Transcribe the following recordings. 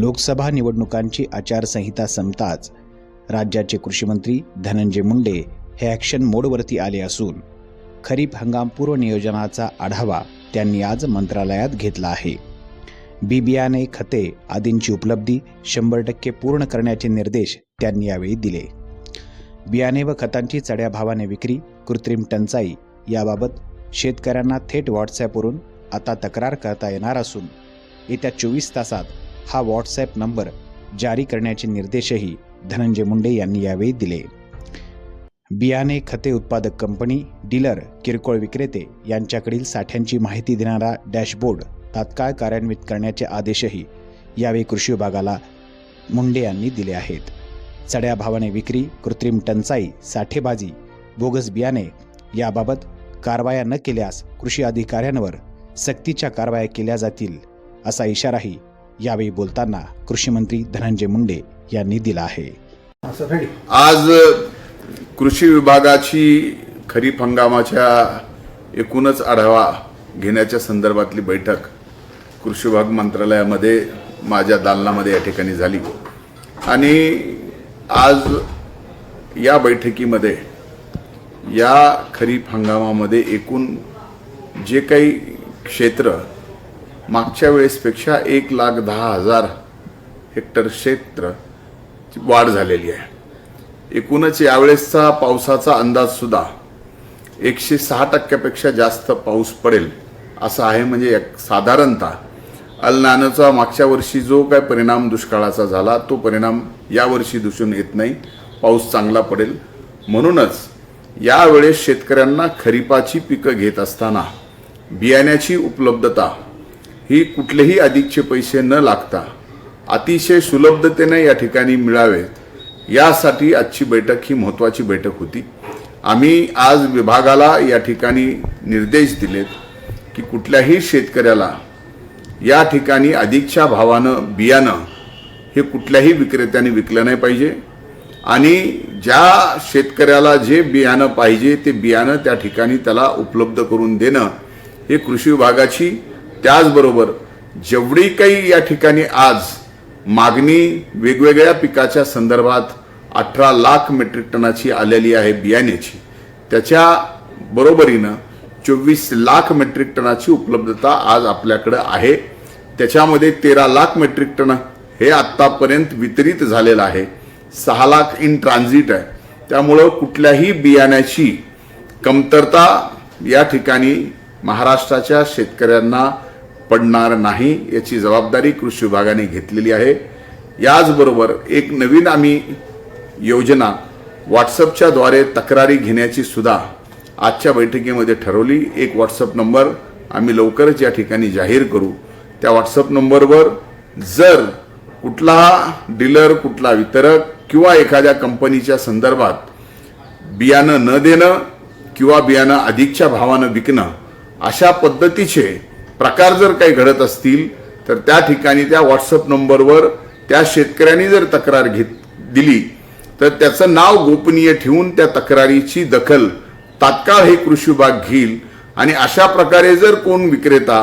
लोकसभा निवडणुकांची आचारसंहिता संपताच राज्याचे कृषीमंत्री धनंजय मुंडे हे ॲक्शन मोडवरती आले असून खरीप हंगामपूर्व नियोजनाचा आढावा त्यांनी आज मंत्रालयात घेतला आहे. बी बियाणे खते आदींची उपलब्धी शंभर टक्के पूर्ण करण्याचे निर्देश त्यांनी यावेळी दिले. बियाणे व खतांची चढ्या भावाने विक्री कृत्रिम टंचाई याबाबत शेतकऱ्यांना थेट व्हॉट्सॲपवरून आता तक्रार करता येणार असून येत्या चोवीस तासात हा व्हॉट्सॲप नंबर जारी करण्याचे निर्देशही धनंजय मुंडे यांनी यावेळी दिले. बियाणे खते उत्पादक कंपनी डीलर किरकोळ विक्रेते यांच्याकडील साठ्यांची माहिती देणारा डॅशबोर्ड तात्काळ कार्यान्वित करण्याचे आदेशही यावेळी कृषी विभागाला मुंडे यांनी दिले आहेत. चढ्या भावाने विक्री कृत्रिम टंचाई साठेबाजी बोगस बियाणे याबाबत कारवाया न केल्यास कृषी अधिकाऱ्यांवर सक्तीच्या कारवाया केल्या जातील असा इशाराही यावेळी बोलताना कृषी मंत्री धनंजय मुंडे यांनी दिला आहे. आज कृषी विभागाची खरीप हंगामाच्या एकूणच आढावा घेण्याच्या संदर्भातली बैठक कृषी विभाग मंत्रालयामध्ये माझ्या दालनामध्ये या ठिकाणी झाली. आणि आज या बैठकीमध्ये या खरीप हंगामामध्ये एकूण जे काही क्षेत्र मागच्या वेळेसपेक्षा एक लाख दहा हजार हेक्टर क्षेत्र वाढ झालेली आहे. एकूणच यावेळेसचा पावसाचा अंदाज सुद्धा एकशे सहा टक्क्यापेक्षा जास्त पाऊस पडेल असं आहे म्हणजे एक साधारणतः. अलनानचा मागच्या वर्षी जो काय परिणाम दुष्काळाचा झाला तो परिणाम यावर्षी दिसून येत नाही. पाऊस चांगला पडेल. म्हणूनच यावेळेस शेतकऱ्यांना खरीपाची पिकं घेत असताना बियाण्याची उपलब्धता ही कुठलेही अधिकचे पैसे न लागता अतिशय सुलभतेने या ठिकाणी मिळावेत यासाठी आजची बैठक ही महत्त्वाची बैठक होती. आम्ही आज विभागाला या ठिकाणी निर्देश दिलेत की कुठल्याही शेतकऱ्याला या ठिकाणी अधिकच्या भावानं बियाणं हे कुठल्याही विक्रेत्याने विकलं नाही पाहिजे आणि ज्या शेतकऱ्याला जे बियाणं पाहिजे ते बियाणं त्या ठिकाणी त्याला उपलब्ध करून देणं हे कृषी विभागाची त्याचबरोबर जेवढी काही या ठिकाणी आज मागणी वेगवेगळ्या पिकाच्या संदर्भात अठरा लाख मेट्रिक टनाची आलेली आहे बियाण्याची त्याच्या बरोबरीनं चोवीस लाख मेट्रिक टनाची उपलब्धता आज आपल्याकडं आहे. त्याच्यामध्ये तेरा लाख मेट्रिक टन हे आत्तापर्यंत वितरित झालेलं आहे. सहा लाख इन ट्रान्झिट आहे. त्यामुळं कुठल्याही बियाण्याची कमतरता या ठिकाणी महाराष्ट्राच्या शेतकऱ्यांना पडणार नाही याची जबाबदारी कृषी विभागाने घेतलेली आहे. याचबरोबर एक नवीन आम्ही योजना व्हॉट्सअपच्या द्वारे तक्रारी घेण्याची सुद्धा आजच्या बैठकीमध्ये ठरवली. एक व्हॉट्सअप नंबर आम्ही लवकरच या ठिकाणी जाहीर करू. त्या व्हॉट्सअप नंबरवर जर कुठला डीलर कुठला वितरक किंवा एखाद्या कंपनीच्या संदर्भात बियाणं न देणं किंवा बियाणं अधिकच्या भावानं विकणं अशा पद्धतीचे प्रकार जर काही घडत असतील तर त्या ठिकाणी त्या व्हॉट्सअप नंबरवर त्या शेतकऱ्यांनी जर तक्रार घेत दिली तर त्याचं नाव गोपनीय ठेवून त्या तक्रारीची दखल तात्काळ हे कृषी विभाग घेईल. आणि अशा प्रकारे जर कोण विक्रेता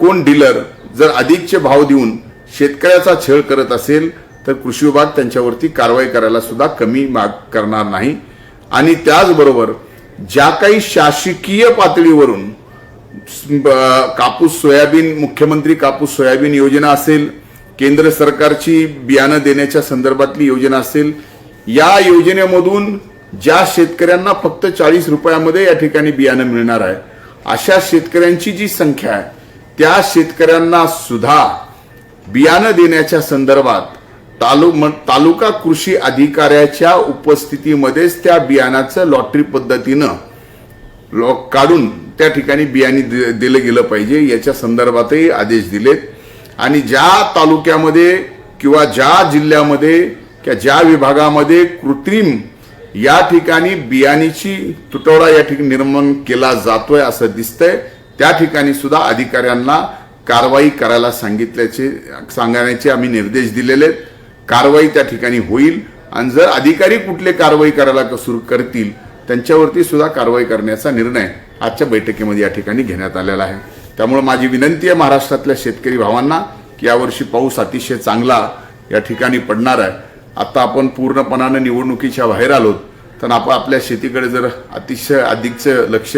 कोण डीलर जर अधिकचे भाव देऊन शेतकऱ्याचा छळ करत असेल तर कृषी विभाग त्यांच्यावरती कारवाई करायला सुद्धा कमी माग करणार नाही. आणि त्याचबरोबर ज्या काही शासकीय पातळीवरून कापूस सोयाबीन मुख्यमंत्री कापूस सोयाबीन योजना असेल केंद्र सरकारची बियाणं देण्याच्या संदर्भातली योजना असेल या योजनेमधून ज्या शेतकऱ्यांना फक्त चाळीस रुपयामध्ये या ठिकाणी बियाणं मिळणार आहे अशा शेतकऱ्यांची जी संख्या आहे त्या शेतकऱ्यांना सुद्धा बियाणं देण्याच्या संदर्भात तालु तालुका कृषी अधिकाऱ्याच्या उपस्थितीमध्येच त्या बियाणाचं लॉटरी पद्धतीनं काढून त्या ठिकाणी बियाणे दिलं गेलं पाहिजे याच्या संदर्भातही आदेश दिलेत. आणि ज्या तालुक्यामध्ये किंवा ज्या जिल्ह्यामध्ये किंवा ज्या विभागामध्ये कृत्रिम या ठिकाणी बियाणीची तुटवडा या ठिकाणी निर्माण केला जातोय असं दिसतंय त्या ठिकाणी सुद्धा अधिकाऱ्यांना कारवाई करायला सांगितल्याचे सांगण्याचे आम्ही निर्देश दिलेले आहेत. कारवाई त्या ठिकाणी होईल. आणि जर अधिकारी कुठले कारवाई करायला सुरू करतील त्यांच्यावरती सुद्धा कारवाई करण्याचा निर्णय आजच्या बैठकीमध्ये या ठिकाणी घेण्यात आलेला आहे. त्यामुळे माझी विनंती आहे महाराष्ट्रातल्या शेतकरी भावांना की यावर्षी पाऊस अतिशय चांगला या ठिकाणी पडणार आहे. आता आपण पूर्णपणानं निवडणुकीच्या बाहेर आलोत तर आपण आपल्या शेतीकडे जर अतिशय अधिकचं लक्ष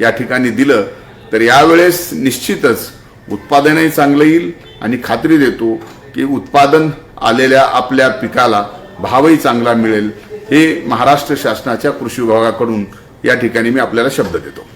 या ठिकाणी दिलं तर यावेळेस निश्चितच उत्पादनही चांगलं येईल आणि खात्री देतो की उत्पादन आलेल्या आपल्या पिकाला भावही चांगला मिळेल. हे महाराष्ट्र शासनाच्या कृषी विभागाकडून या ठिकाणी मी आपल्याला शब्द देतो.